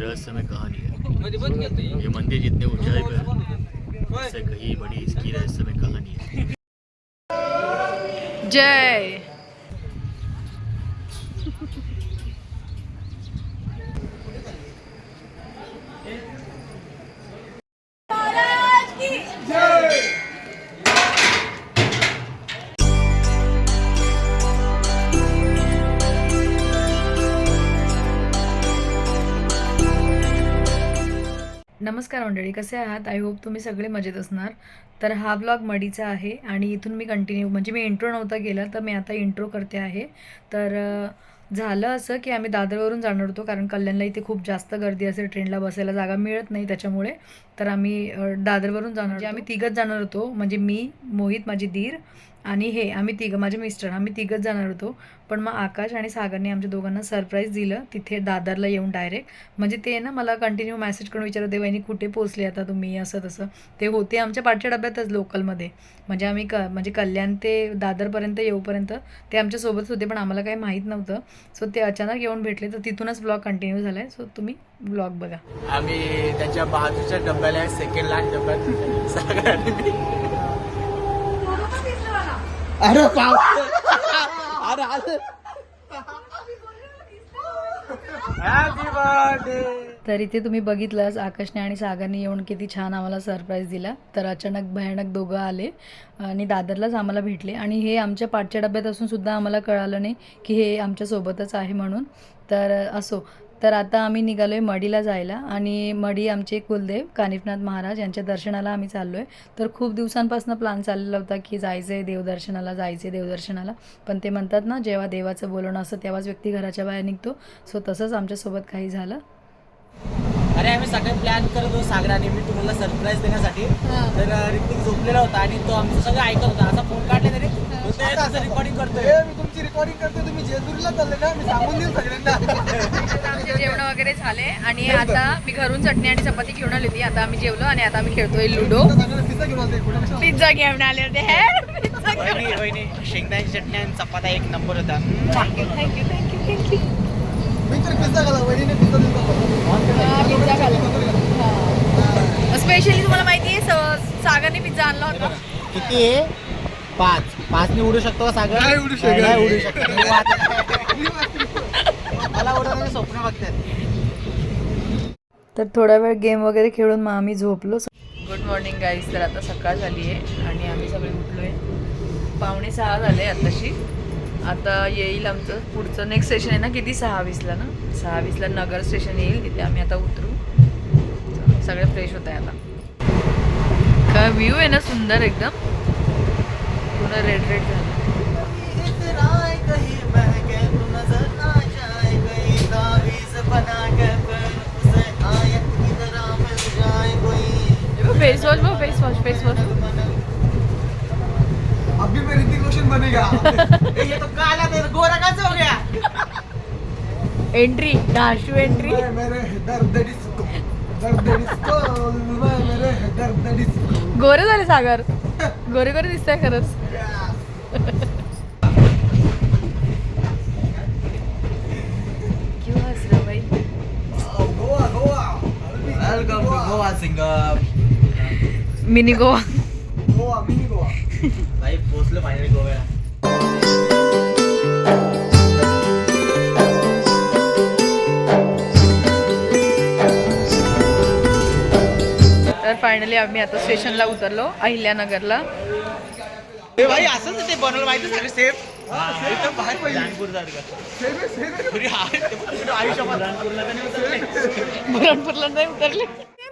रहस्यमय कहानी है। ये। मंदिर जितने ऊंचाई पे है इससे कहीं बड़ी इसकी रहस्यमय कहानी है। जय। नमस्कार मंडळी कसे आहात? आय होप तुम्ही सगळे मजेत असणार. तर हा ब्लॉग मडीचा आहे आणि इथून मी कंटिन्यू म्हणजे मी इंट्रो नव्हता गेला तर मी आता इंट्रो करते आहे. तर झालं असं की आम्ही दादरवरून जाणार होतो कारण कल्याणला इथे खूप जास्त गर्दी असेल ट्रेनला बसायला जागा मिळत नाही त्याच्यामुळे. तर आम्ही दादरवरून जाणार म्हणजे आम्ही तिघंच जाणार होतो म्हणजे मी मोहित माझी दीर आणि हे आम्ही तिघं माझे मिस्टर आम्ही तिघंच जाणार होतो. पण मग आकाश आणि सागरने आमच्या दोघांना सरप्राईज दिलं. तिथे दादरला येऊन डायरेक्ट. म्हणजे ते ना मला कंटिन्यू मेसेज करून विचारत होते वहिनी कुठे पोचले आता तुम्ही? असं तसं. ते होते आमच्या पाठच्या डब्यातच लोकलमध्ये म्हणजे आम्ही क म्हणजे कल्याण ते दादरपर्यंत येऊपर्यंत ते आमच्यासोबत होते पण आम्हाला काही माहीत नव्हतं. सो ते अचानक येऊन भेटले. तर तिथूनच ब्लॉग कंटिन्यू झाला आहे सो तुम्ही ब्लॉग बघा. आम्ही त्याच्या बाजूच्या डब्याला सेकंड लास्ट डब्यात. अरे पाव अरे आलं हॅपी बर्थडे तर इथे तुम्ही बघितलंच आकाशने आणि सागरने येऊन किती छान आम्हाला सरप्राईज दिला. तर अचानक भयानक दोघं आले आणि दादरलाच आम्हाला भेटले. आणि हे आमच्या पाठच्या डब्यात असून सुद्धा आम्हाला कळालं नाही की हे आमच्यासोबतच आहे म्हणून. तर असो तर आता आम्ही निघालो आहे मडीला जायला आणि मडी आमचे कुलदेव कानिफनाथ महाराज यांच्या दर्शनाला आम्ही चाललो आहे तर खूप दिवसांपासून प्लॅन चाललेला होता की जायचं आहे देवदर्शनाला जायचं आहे देवदर्शनाला. पण ते म्हणतात ना जेव्हा देवाचं बोलणं असतं तेव्हाच व्यक्ती घराच्या बाहेर निघतो. सो तसंच आमच्यासोबत काही झालं. अरे आम्ही सगळे प्लॅन करत होतो सागराने. मी तुम्हाला सरप्राईज देण्यासाठी. तर अं, ऋतिक झोपलेला होता आणि तो आमचं सगळं ऐकत होता. असा फोन काढला तरी रेकॉर्डिंग करतोय. मी तुमची रेकॉर्डिंग करते तुम्ही जेजुरीला चालले ना मी सांगून देईन सगळ्यांना. आमचे जेवण वगैरे झाले आणि आता मी घरून चटणी आणि चपाती घेऊन आली होती. आता आम्ही जेवलो आणि आता आम्ही खेळतोय लुडो. पिझ्झा घेऊन आले होते. हे शेंगदाण्याची चटणी आणि चपाता एक नंबर होता. Thank you thank you thank you thank you मी तर पिझ्झा खाला वहिनीने पिझ्झा दिला पिझ्झा स्पेशली तुम्हाला माहिती आहे स- सागरने पिझ्झा आणला होता. किती? आहे पाच. पाच मी उडू शकतो का सागर? नाही उडू शकत. नाही उडू शकत. मला उडवण्याचे स्वप्न बघतात. तर थोडा वेळ गेम वगैरे खेळून मग आम्ही झोपलो. गुड मॉर्निंग गाईज तर आता सकाळ झाली आहे आणि आम्ही सगळे उठलो आहे पावणे सहा झाले आताशी. आता येईल आमचं पुढचं नेक्स्ट स्टेशन आहे ना किती? सहा वीसला ना? सहा वीसला नगर स्टेशन येईल. तिथे आम्ही आता उतरू. सगळे फ्रेश होत आहे आता. काय व्ह्यू आहे ना सुंदर एकदम. पूर्ण रेड रेड झालं फेस वॉश बघ फेस वॉश फेस वॉश अभी मैं ऋतिक रोशन बनेगा। ये तो काला ते गोरा कैसे हो गया? एंट्री डाशू एंट्री मेरे दर्द डिस्को दर्द डिस्को मेरे दर्द डिस्को गोरे झाले सागर। गोरे गोरे खरंच. हो to Goa Singham mini Goa Goa mini Goa भाई पोचलो फायनली गोव्याला फायनली आम्ही आता स्टेशनला उतरलो अहिल्यानगरला. ए भाई असंच ते बनवलं माहिती सगळे सेफ एकदम बाहेर पडली. सेवे सेवे आयुष्यात रानपूरला तर नाही उतरले. बुरणपूरला नाही उतरले.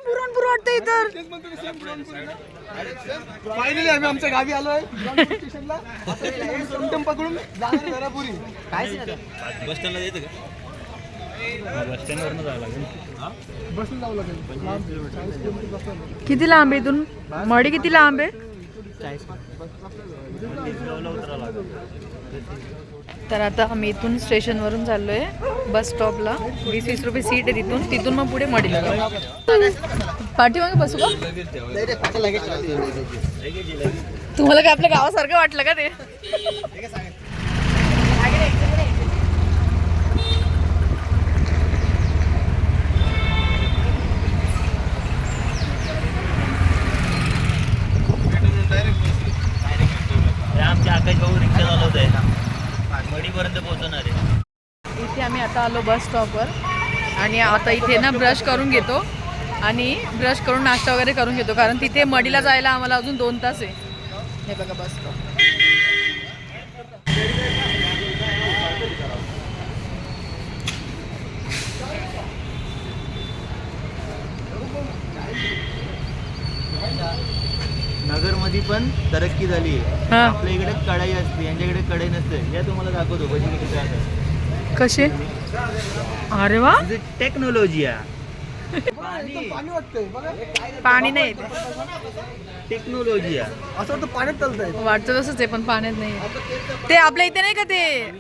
बुरणपूर वाटतं इतर फायनली आम्ही आमच्या गावी आलोय स्टेशनला पकडून काय बस स्टँडला येतं का? बस स्टँडवरनं जावं लागेल. बसून जावं लागेल. लांब, चाळीस किलोमीटर बसून. किती लांब आहे इथून? मडी किती लांब आहे? तर आता आम्ही इथून स्टेशनवरून चाललो आहे बस स्टॉपला वीस वीस रुपये सीट आहे तिथून. तिथून मग पुढे मडी. पाठीमागे बसू का? तुम्हाला काय आपल्या गावासारखं वाटलं का ते? आमचे आकाश भाऊ रिक्षा चालवत आहे मडीपर्यंत पोहोचवणार आहे. इथे आम्ही आता आलो बस स्टॉपवर. आणि आता इथे ना ब्रश करून घेतो. आणि ब्रश करून नाश्ता वगैरे करून घेतो. कारण तिथे मडीला जायला आम्हाला अजून दोन तास आहे. हे बघा बस स्टॉप. Yeah. मध्ये पण तरक्की झाली. आहे हा. आपल्या इकडे कढाई असते यांच्याकडे कढाई नसते. या तुम्हाला दाखवतो भजी किती तयार आहे. कसे अरे वा. म्हणजे टेक्नॉलॉजी आहे. पाणी. वाटतंय बघा. पाणी नाही येते. टेक्नॉलॉजी आहे. असं वाटतं पाण्यात चालतंय. वाटतं तसंच आहे पण पाण्यात नाही ते आपल्या इथे नाही का ते?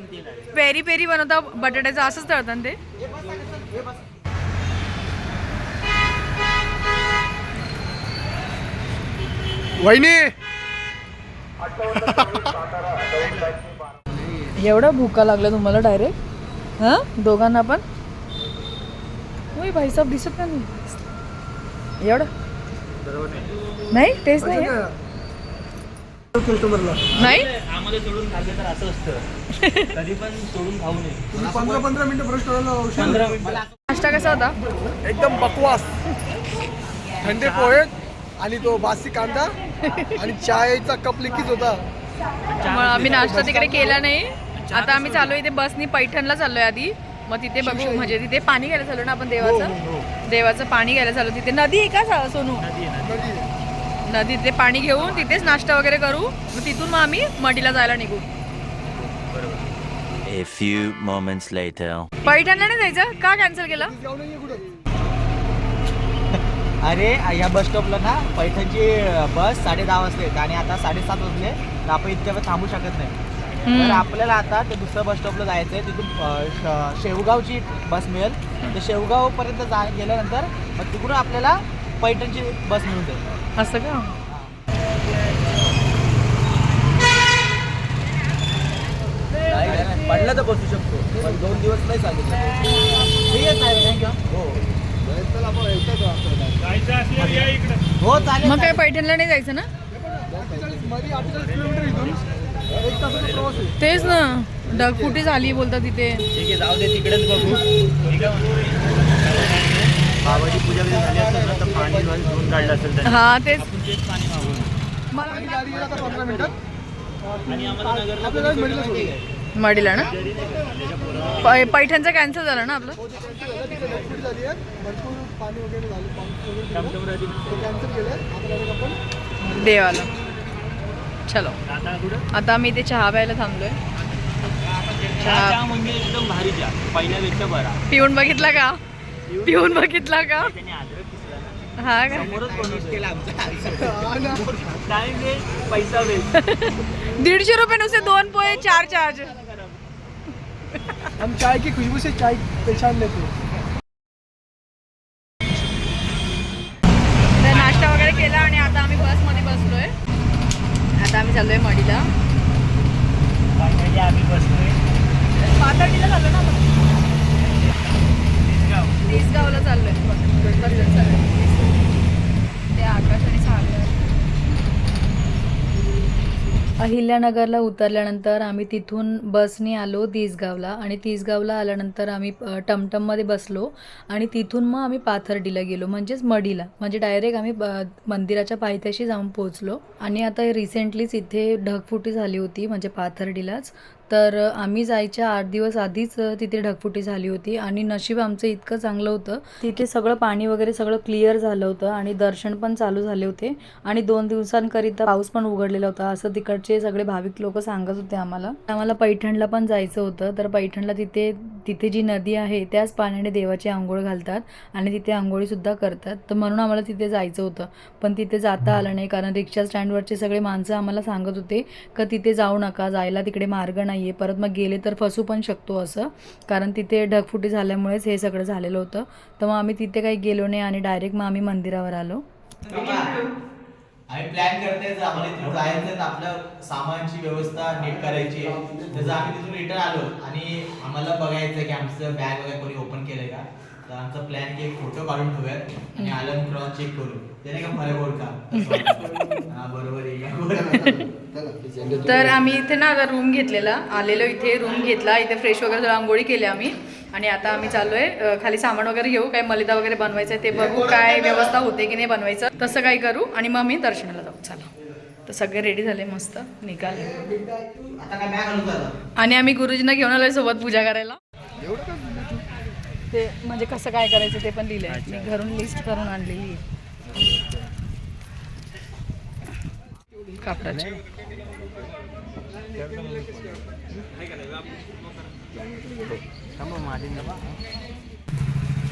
पेरी पेरी बनवता बटाट्याचं असंच तळतात ना ते? वहिनी! एवढा भुका लागला तुम्हाला डायरेक्ट हां? दोघांना पण? होय भाई साहेब दिसत नाही एवढं? नाही टेस्ट नाही नाही? आम्हाला सोडून खाल्लं तर असं असतं कधी पण सोडून खाऊ नये तुम्ही पंधरा पंधरा मिनिटं नाश्ता कसा होता? एकदम बकवास. थंडे पोहे. आणि तो बासी कांदा आणि चायचा कप लिखित होता. मग आम्ही नाश्ता तिकडे केला नाही. आता आम्ही चालू इथे बसनी पैठणला चाललोय आधी. मग तिथे बघू म्हणजे तिथे पाणी घ्यायला चाललो ना आपण देवाचं? देवाचं पाणी घ्यायला चाललो तिथे नदी आहे का सोनू? नदी तिथे पाणी घेऊन तिथेच नाश्ता वगैरे करू. मग तिथून मग आम्ही मडीला जायला निघू. A few moments later. पैठणला नाही जायचं? का कॅन्सल केलं? जाऊ नाहीये कुठं? अरे या बस स्टॉपला ना पैठणची बस साडे दहा वाजता येते आणि आता साडेसात वाजले तर आपण इतक्या वेळ थांबू शकत नाही. तर आपल्याला आता ते दुसऱ्या बस स्टॉपला जायचं आहे. तिथून शेवगावची बस मिळेल. तर शेवगावपर्यंत जा गेल्यानंतर मग तिकडून आपल्याला पैठणची बस मिळून जाईल. असं का? पडलं तर बसू शकतो. पण दोन दिवस नाही सांगितलं. ठीक आहे साहेब थँक्यू हो. हो चालेल मग काय पैठणला नाही जायचं ना? अठ्ठेचाळीसमध्ये अठ्ठेचाळीस किलोमीटर इथून एक तासाचा प्रवास आहे तेच ना. ढगफुटी झाली बोलतात तिथे ठीक आहे जाऊ दे तिकडेच बघू. ठीक आहे. बाबाची पूजा कधी झाली असेल ना तर पाणी घालून धुवून काढलं असेल त्यांनी. हा तेच. आपण तेच पाणी मागू मला आणि आम्हाला नगरला आपल्याला मडीला ना? पै- पैठणचं कॅन्सल झालं ना आपलं? ढगफुटी झाली आहे भरपूर पाणी वगैरे झालं पाऊस वगैरे ते कॅन्सल केलं आता direct आपण देवाला. चलो. आता आम्ही इथे चहा प्यायला थांबलोय. चहा. चहा म्हणजे एकदम भारी चहा पहिल्यापेक्षा बरा पिऊन बघितला का? पिऊन बघितला का? त्याने अद्रक किसला ना हा का? समोरच बनवतोय. केलं आमचं ना. टाइम वेस्ट पैसा वेस्ट दीडशे रुपये नुसते दोन पोहे चार चार्ज हम चाय की खुशबू से चाय पहचान लेते हैं तर नाश्ता वगैरे केला आणि आता आम्ही बसमध्ये बसलोय आता आम्ही चाललोय मडीला फायनली आम्ही बसलोय पाथर्डीला चाललो ना आपण तिसगावला चाललोय बसत चाललोय ते आकाश आणि सागर अहिल्यानगरला उतरल्यानंतर आम्ही तिथून बसने आलो तिसगावला आणि तिसगावला आल्यानंतर आम्ही टमटममध्ये बसलो आणि तिथून मग आम्ही पाथर्डीला गेलो म्हणजेच मडीला म्हणजे डायरेक्ट आम्ही मंदिराच्या पायथ्याशी जाऊन पोहोचलो. आणि आता रिसेंटलीच इथे ढगफुटी झाली होती म्हणजे पाथर्डीलाच. तर आम्ही जायच्या आठ दिवस आधीच तिथे ढगफुटी झाली होती आणि नशीब आमचं इतकं चांगलं होतं. तिथे सगळं पाणी वगैरे सगळं क्लिअर झालं होतं आणि दर्शन पण चालू झाले होते. आणि दोन दिवसांकरिता पाऊस पण उघडलेला होता. असं तिकडचे सगळे भाविक लोक सांगत होते आम्हाला. आम्हाला पैठणला पण जायचं होतं. तर पैठणला तिथे तिथे जी नदी आहे त्याच पाण्याने देवाची आंघोळ घालतात आणि तिथे आंघोळीसुद्धा करतात. तर म्हणून आम्हाला तिथे जायचं होतं. पण तिथे जाता आलं नाही. कारण रिक्षा स्टँडवरचे सगळे माणसं आम्हाला सांगत होते का तिथे जाऊ नका. जायला तिकडे मार्ग नाही आहे परत मग गेले तर फसू पण शकतो असं. कारण तिथे ढगफुटी झाल्यामुळेच हे सगळं झालेलं होतं. तर मग आम्ही तिथे काही गेलो नाही आणि डायरेक्ट मग आम्ही मंदिरावर आलो. आम्ही प्लॅन करते जर आम्हाला तिथं जायचं आपल्या सामानची व्यवस्था नीट करायची आहे. त्याचं आम्ही तिथून रिटर्न आलो आणि आम्हाला बघायचं की आमचं बॅग वगैरे कोणी ओपन केलंय का तर आमचा प्लॅन की फोटो काढून ठेवूयात आणि आलं क्रॉस चेक करू त्याने का फरक हा बरोबर आहे. तर आम्ही इथे ना आता रूम घेतलेला. आलेलो इथे रूम घेतला. इथे फ्रेश वगैरे आंघोळी केली आम्ही. आणि आता आम्ही चाललो आहे खाली सामान वगैरे घेऊ. काय मलिदा वगैरे बनवायचं आहे ते बघू. काय व्यवस्था होते की नाही बनवायचं. तसं काही करू. आणि मग मी दर्शनाला जाऊ. चला. तर सगळे रेडी झाले मस्त. निघाले. आणि आम्ही गुरुजींना घेऊन आलोय सोबत पूजा करायला. ते म्हणजे कसं काय करायचं ते पण लिहिलंय. मी घरून लिस्ट करून आणलेली. आहे. कापडाची.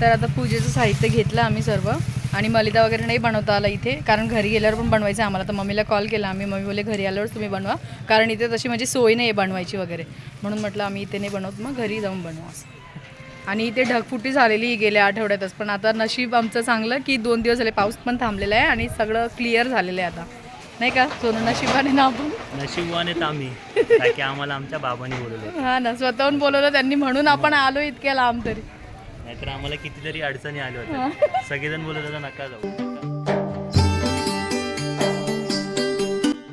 तर आता पूजेचं साहित्य घेतलं आम्ही सर्व. आणि मलिदा वगैरे नाही बनवता आला इथे. कारण घरी गेल्यावर पण बनवायचं आम्हाला. तर मम्मीला कॉल केला आम्ही. मम्मी बोले घरी आल्यावर तुम्ही बनवा. कारण इथे तशी माझी सोय नाही आहे बनवायची वगैरे. म्हणून म्हटलं आम्ही इथे नाही बनवत. मग घरी जाऊन बनवा. आणि इथे ढगफुटी झालेली गेल्या आठवड्यातच. पण आता नशीब आमचं चांगलं की दोन दिवस झाले पाऊस पण थांबलेला आहे आणि सगळं क्लिअर झालेलं आहे आता. नाही का? सोनू नशिबाने ना आपण नशीबवान आहेत आम्ही. आम्हाला आमच्या बाबांनी बोलवलं हा ना स्वतःहून बोलवलं त्यांनी म्हणून आपण आलो इतक्या लांब तरी. नाहीतर आम्हाला कितीतरी अडचणी आल्या होत्या. सगळेजण बोलत होते नका जाऊ.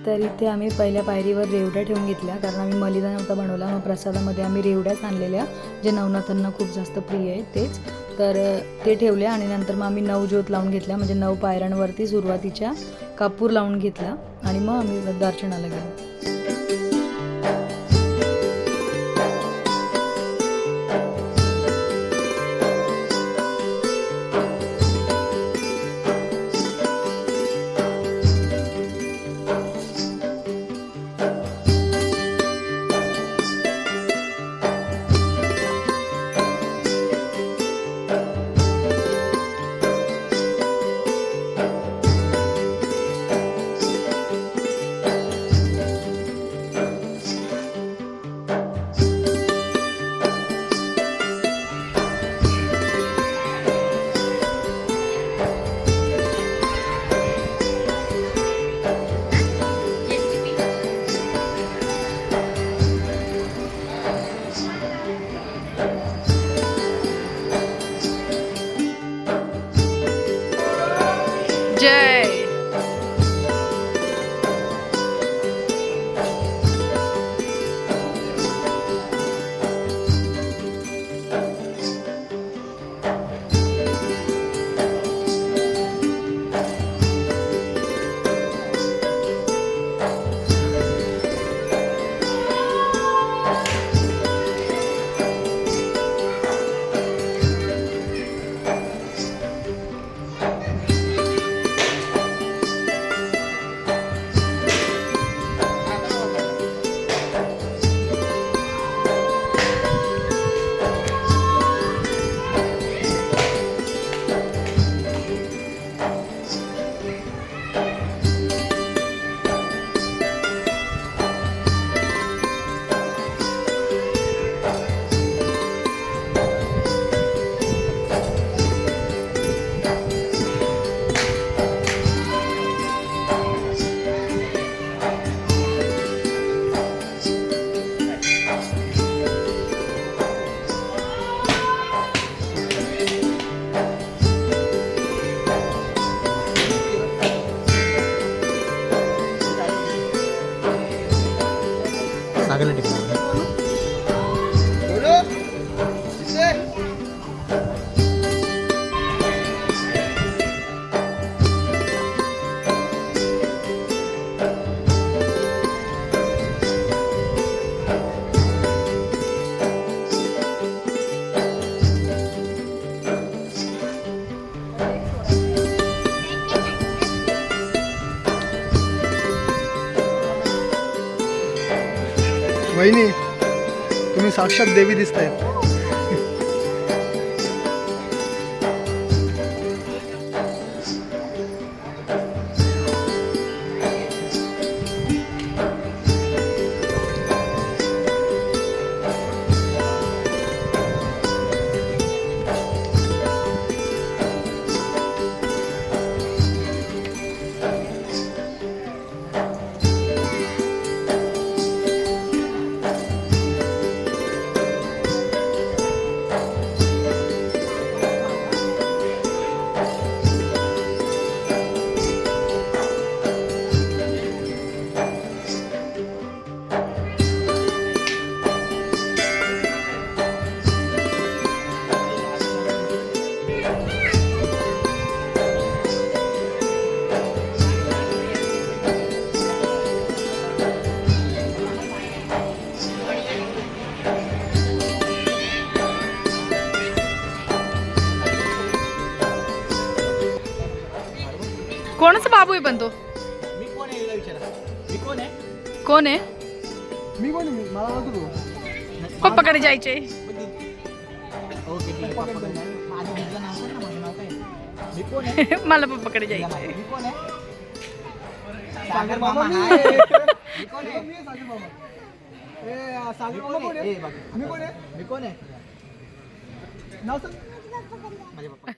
तर इथे आम्ही पहिल्या पायरीवर रेवड्या ठेवून घेतल्या कारण आम्ही मलिदा नव्हता बनवला मग प्रसादामध्ये आम्ही रेवड्याच आणलेल्या जे नवनाथांना खूप जास्त प्रिय आहेत तेच. तर ते ठेवले आणि नंतर मग आम्ही नऊ ज्योत लावून घेतल्या. म्हणजे नऊ पायऱ्यांवरती सुरुवातीच्या कापूर लावून घेतला. आणि मग आम्ही दर्शनाला गेलो. जय वहिनी तुम्ही साक्षात देवी दिसतायत. पण तो मी कोण आहे तुला विचारा मी कोण आहे कोण आहे मी कोण आहे? मला ओळखतो तू पप्पाकडे जायचे ओके ठीक आहे पप्पा कडे. माझं नाव सांग ना, माझं नाव काय आहे? मी कोण आहे मला पप्पाकडे जायचे मी कोण आहे सागर मामा मी हाय. मी कोण आहे मी आहे सागर मामा ए सागर मामा कोण ए, आहे. मी कोण आहे मी कोण आहे नाव सांग माझे पप्पा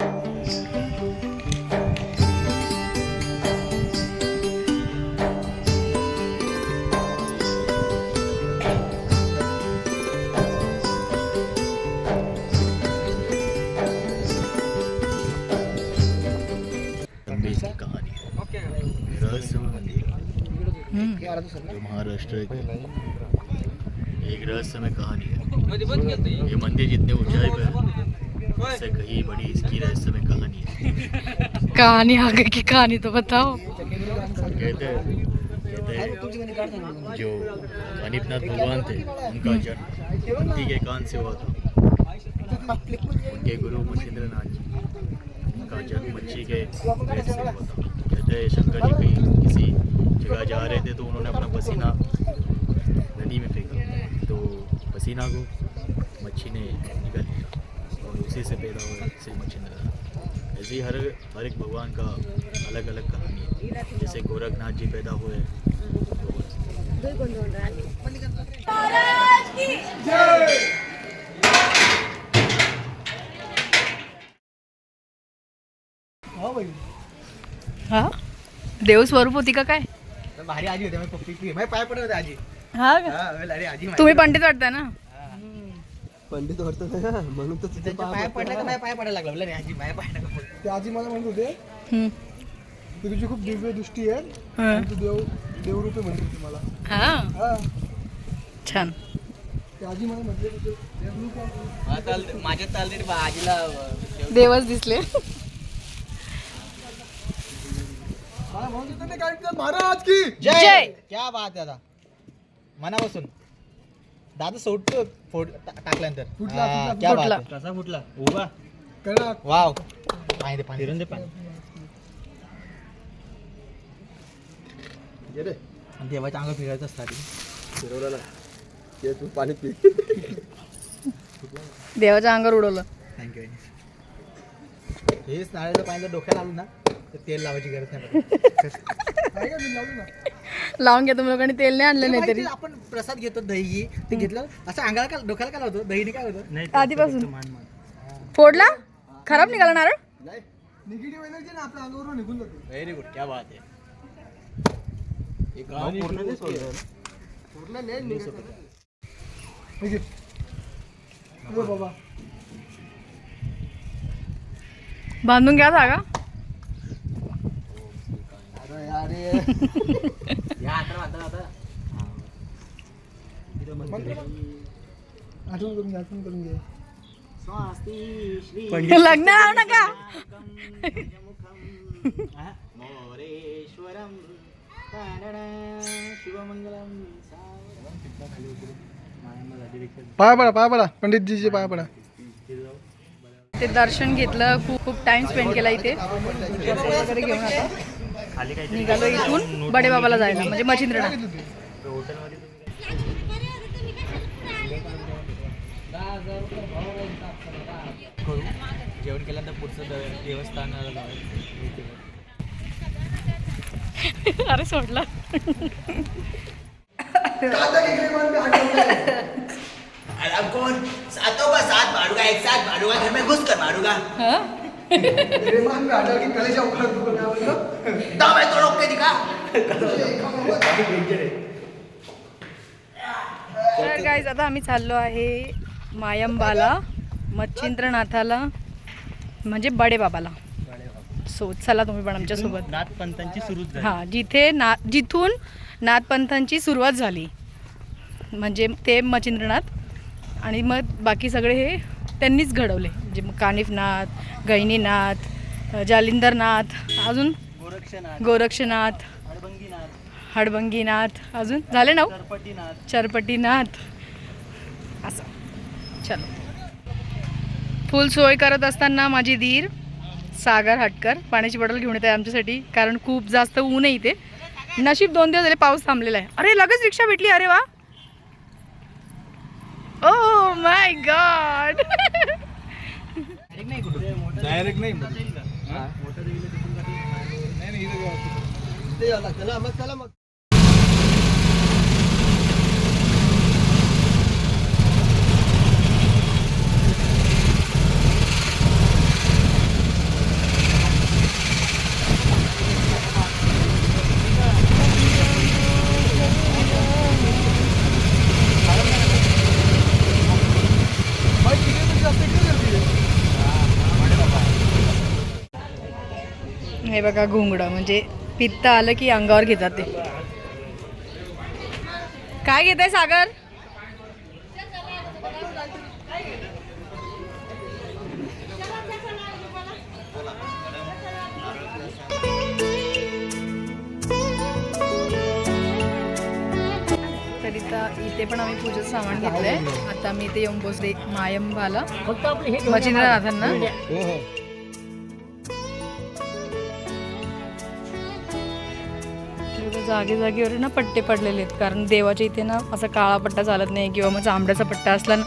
जो महाराष्ट्र एक रहस्यमय कहानी है। ये मंदिर जितने ऊंचाई पे है कहीं बड़ी इसकी रहस्यमय कहानी है। कहानी आगे की कहानी तो बताओ। कहते हैं जो अनिपनाथ भगवान थे उनका जन्म कुंती के कान से हुआ था। उनके गुरु मछेंद्रनाथ जी उनका जन्म मच्छी के पेट से हुआ था। कहते हैं शंकर जी कहीं किसी जगह जा रहे थे तो उन्होंने अपना पसीना नदी में फेंका। तो पसीना को मच्छी ने निकल लिया और उसी से पैदा हुआ से मच्छी मच्छिंद्रनाथ ऐसे ही हर हर एक भगवान का अलग अलग कहानी है। जैसे गोरखनाथ जी पैदा हुए तो हा? देव स्वरूप होती का काय? भारी आजी होते माझी पप्पी माझे पाय पडत होते आजी हा का? हा अरे आजी माझी. तुम्ही पंडित वाटता ना पंडित वाटतं ना म्हणून तर तिथे त्यांच्या पाय पडला माझ्या पाय पडायला लागला बोलला नाही आजी माझ्या पाय नका पडू. ते आजी मला म्हणत होते हम्म. की तुझी खूप दिव्य दृष्टी आहे हा. आणि तू देव देवरूपे म्हणत होती मला हा हा छान ते आजी मला म्हटले तुझे देवरूप आहे. हा, चालते- आजीला अं, देवच दिसले मला म्हणत होते ते काय म्हणतात, महाराज की? जय. जय! क्या बात आहे दादा मनापासून. दादा सोडतो फोड टा- टाकल्यानंतर. फुटला, हा, फुटला, क्या बात फुटला. आहे. कसा फुटला? उभा. कडक वाव. पाणी दे पाणी फिरून दे पाणी. आणि देवाच्या अंग फिरायचं असतात फिरवलं ना ते तू पाणी पी. देवाच्या अंगावर उडवलं. थँक्यू हेच नारळाचं पाणी जर डोक्याला आलं ना तेल लावायची गरज नाही लावून घ्या तुम्ही लोकांनी तेल नाही आणलं ते नाही तरी. आपण प्रसाद घेतो दही ते घेतलं असं अंगाला का डोक्याला काय लावतो? दहीने काय होतं? आधीपासून. फोडला? खराब निघाला नारळ नाही. निगेटिव्ह एनर्जी ना आपल्या अंगावरून निघून जाते. व्हेरी गुड क्या बात आहे पूर्ण नाही निघायचं. हे घे. ये बाबा. बांधून घ्या जागा. अरे अरे. या आता आता आता. आठवण करून घे आठवण करून घे. लग्न नका मोरेश्वरम. शिवमंगलम. पाया पडा पाया पडा. पंडितजीचे पाया पडा. ते दर्शन घेतलं खूप खूप टाइम स्पेंड केला इथे. घेऊन आता. निघालो इथून बडे बाबाला जायला म्हणजे मच्छिंद्रनाथ हॉटेलमध्ये करू. जेवण केल्यानंतर पुढचं द- देवस्थानाला जाऊया. अरे सोडला. अरे कौन? सातों का साथ भाड़ूगा एक साथ भाड़ूगा घर में घुस कर भाड़ूगा रेमान में आटा की कलेजा उखाड़ दूंगा मैं बोलो दम है तो रोक के दिखा. तर गाईज आता आम्ही चाललो आहे मायंबाला मच्छिंद्रनाथाला म्हणजे बडे बाबाला सो चला तुम्ही पण आमच्यासोबत नाथपंथांची झाली. हां जिथे ना जिथून नाथपंथांची सुरुवात झाली. म्हणजे ते मच्छिंद्रनाथ आणि मग बाकी सगळे हे त्यांनीच घडवले. म्हणजे मग कानिफनाथ गैनीनाथ जालिंदरनाथ अजून? गोरक्षनाथ. हडबंगीनाथ. अजून? झाले ना चरपटीनाथ. असं. चलो. फुल सोय करत असताना माझी धीर सागर हटकर पाण्याची बॉटल घेऊन येत आमच्यासाठी कारण खूप जास्त ऊन आहे इथे. नशीब दोन दिवस झाले पाऊस थांबलेला आहे. अरे लगेच रिक्षा भेटली. अरे वा. ओ माय गॉड डायरेक्ट नाही ते यावं लागतं ना मग चला मग हे बघा घुंगडं म्हणजे पित्त आलं की अंगावर घेतात ते. काय घेत आहे सागर? तर इथं इथे पण आम्ही पूजेचं सामान घेतलंय. आता मी इथे येऊन पोचले मायंबाला. मचिंद्रनाथांना जागे जागेवर ना पट्टे पडलेले आहेत. कारण देवाच्या इथे ना असा काळा पट्टा चालत नाही किंवा मग जांभळ्याचा पट्टा असला ना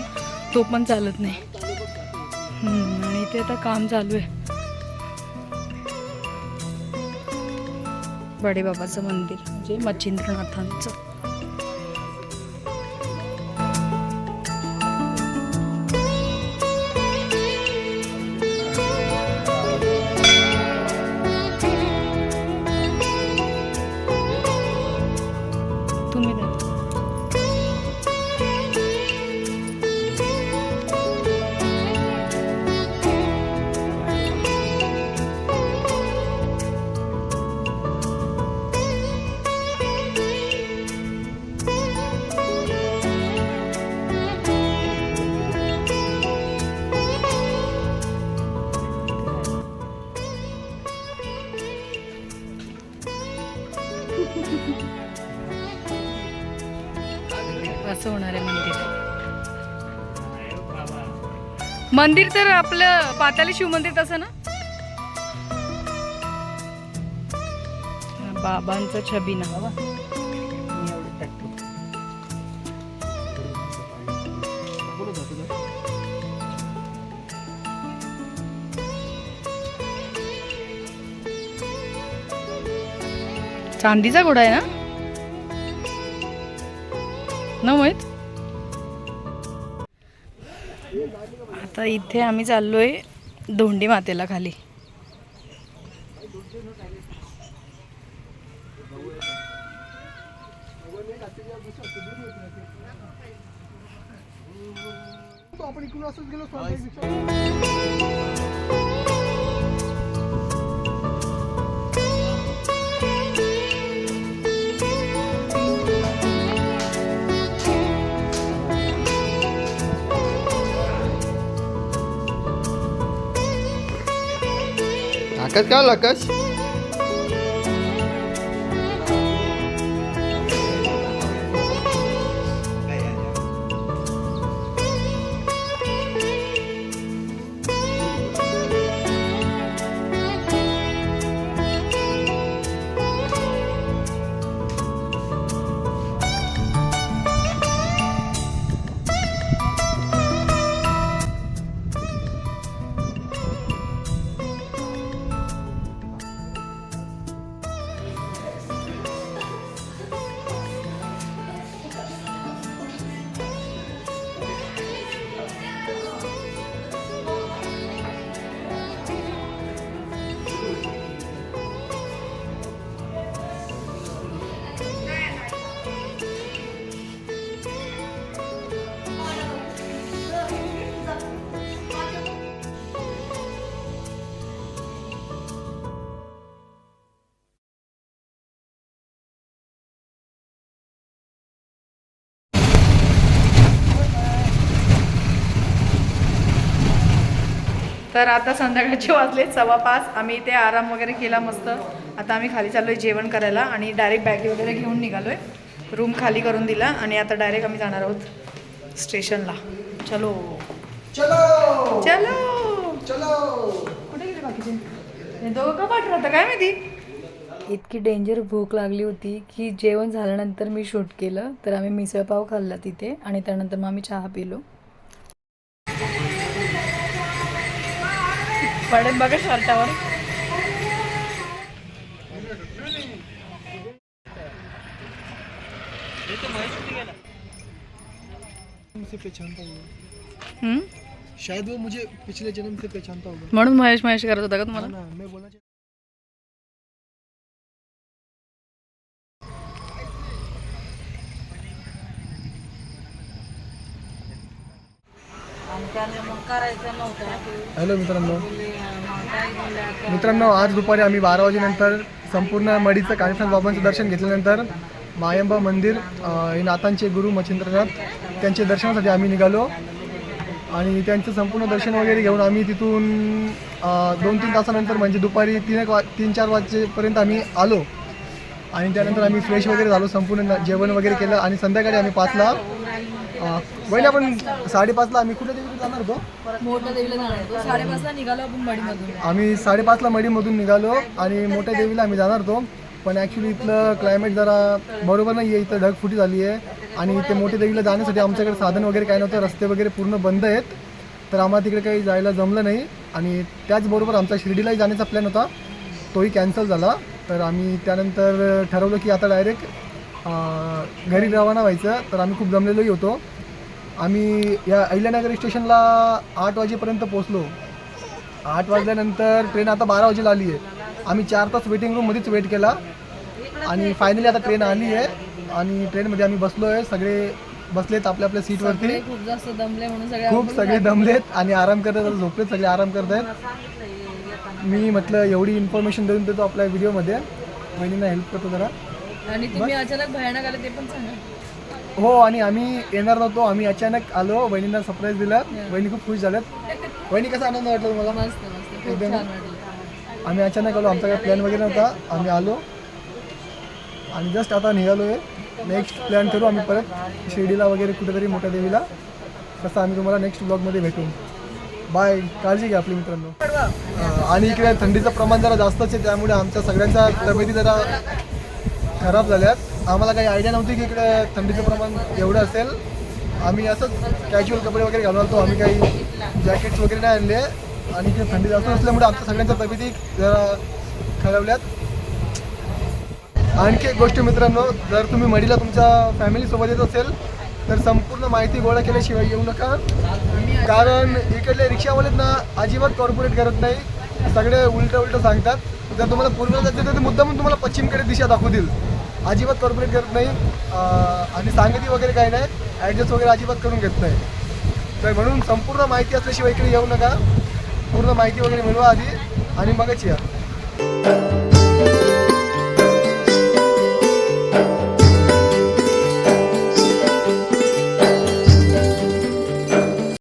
तो पण चालत नाही. आणि इथे आता काम चालू आहे. बडे बाबाचं मंदिर म्हणजे मच्छिंद्रनाथांचं. मंदिर तर आपलं पाताली शिव मंदिर तसं ना? बाबांचं छबी ना चांदीचा घोडा आहे न? इथे आम्ही चाललो आहे धोंडी मातेला खाली. आपण इकडून असंच गेलो स्वामी रिक्षा आकाश तर आता संध्याकाळचे वाजले सव्वा पाच. आम्ही इथे आराम वगैरे केला मस्त. आता आम्ही खाली चाललोय जेवण करायला आणि डायरेक्ट बॅगी वगैरे घेऊन निघालोय. रूम खाली करून दिला आणि आता डायरेक्ट आम्ही जाणार आहोत स्टेशनला चलो. चलो! चलो! चलो! कुठे गेले बाकीचे? हे दोघं का काय माहिती? इतकी डेंजर भूक लागली होती की जेवण झाल्यानंतर मी शूट केलं तर आम्ही मिसळपाव खाल्ला तिथे आणि त्यानंतर मग आम्ही चहा पिलो. पडेल बघा शर्टावर. से पहचानता होगा हम्म? शायद वो मुझे पिछले जन्म से पहचानता होगा। म्हणून महेश महेश करत होता का तुम्हाला? ना मैं हॅलो मित्रांनो. मित्रांनो आज दुपारी आम्ही बारा वाजेनंतर संपूर्ण मडीचं काळीनाथ बाबांचं दर्शन घेतल्यानंतर मायंबा मंदिर हे नाथांचे गुरु मच्छिंद्रनाथ त्यांचे दर्शनासाठी आम्ही निघालो. आणि त्यांचं संपूर्ण दर्शन वगैरे घेऊन आम्ही तिथून दोन तीन तासानंतर म्हणजे दुपारी तीन एक वा तीन चार वाजेपर्यंत आम्ही आलो. आणि त्यानंतर आम्ही फ्रेश वगैरे झालो संपूर्ण जेवण वगैरे केलं आणि संध्याकाळी आम्ही पाचला वहिनी आपण साडेपाचला आम्ही कुठे तिकडे जाणार होतो मोठ्या देवीला जाणार होतो साडेपाचला निघालो आपण मडीमधून आम्ही साडेपाचला मडीमधून निघालो आणि मोठ्या देवीला आम्ही जाणार होतो पण ॲक्च्युली इथलं क्लायमेट जरा बरोबर नाही आहे इथं ढगफुटी झाली आहे. आणि ते मोठ्या देवीला जाण्यासाठी आमच्याकडे साधन वगैरे काय नव्हतं रस्ते वगैरे पूर्ण बंद आहेत. तर आम्हाला तिकडे काही जायला जमलं नाही. आणि त्याचबरोबर आमचा शिर्डीलाही जाण्याचा प्लॅन होता तोही कॅन्सल झाला. तर आम्ही त्यानंतर ठरवलं की आता डायरेक्ट घरी रवाना व्हायचं तर आम्ही खूप जमलेलोही होतो. आम्ही या अहिल्यानगर स्टेशनला आठ वाजेपर्यंत पोचलो आठ वाजल्यानंतर ट्रेन आता बारा वाजेला आली आहे. आम्ही चार तास वेटिंग रूममध्येच वेट केला. आणि फायनली आता ट्रेन आली आहे. आणि ट्रेनमध्ये आम्ही बसलो आहे सगळे बसलेत आपल्या आपल्या सीटवरती खूप जास्त दमले म्हणून सगळे खूप सगळे दमलेत आणि आराम करत आहेत झोपलेत सगळे आराम करत आहेत. मी म्हटलं एवढी इन्फॉर्मेशन देऊन देतो आपल्या व्हिडिओमध्ये बहिणींना हेल्प करतो जरा. आणि तुम्ही अचानक भयानक आले ते पण सांगा. हो आणि आम्ही येणार नव्हतो. आम्ही अचानक आलो. बहिणींना सरप्राईज दिला. बहिणी खूप खुश झाल्यात. बहिणी कसा आनंद वाटला तुम्हाला? मस्त मस्त. खूप एकदम. छान वाटलं. आम्ही अचानक आलो. आमचा काही प्लॅन वगैरे नव्हता. आम्ही आलो. आणि जस्ट आता निघालो आहे नेक्स्ट प्लॅन करू आम्ही परत. शिर्डीला वगैरे कुठेतरी मोठ्या देवीला. तसं आम्ही तुम्हाला नेक्स्ट ब्लॉगमध्ये भेटू. बाय काळजी घ्या आपली मित्रांनो. अं, आणि इकडे थंडीचं प्रमाण जरा जास्तच आहे. त्यामुळे आमच्या सगळ्यांच्या तब्येती जरा खराब झाल्यात. आम्हाला काही आयडिया नव्हती की इकडे थंडीचं प्रमाण एवढं असेल. आम्ही असंच कॅज्युअल कपडे वगैरे घालून आलतो. आम्ही काही जॅकेट्स वगैरे नाही आणले. आणि इकडे थंडी जास्त असल्यामुळे आमच्या सगळ्यांच्या तब्येती जरा खरावल्यात आणखी एक गोष्ट मित्रांनो जर तुम्ही मडीला तुमच्या फॅमिलीसोबत येत असेल तर संपूर्ण माहिती गोळा केल्याशिवाय येऊ नका. कारण इकडले रिक्षावालेत ना अजिबात कॉर्पोरेट करत नाही. सगळे उलटं उलटं सांगतात. जर तुम्हाला पूर्वेला जायचं तर ते मुद्दामून तुम्हाला पश्चिमकडे दिशा दाखवतील. अजिबात कॉर्पोरेट करत नाही. आणि सांगती वगैरे काही नाही. ॲडजस्ट वगैरे अजिबात करून घेत नाही. तर म्हणून संपूर्ण माहिती असल्याशिवाय इकडे येऊ नका. पूर्ण माहिती वगैरे मिळवा आधी आणि मगच या.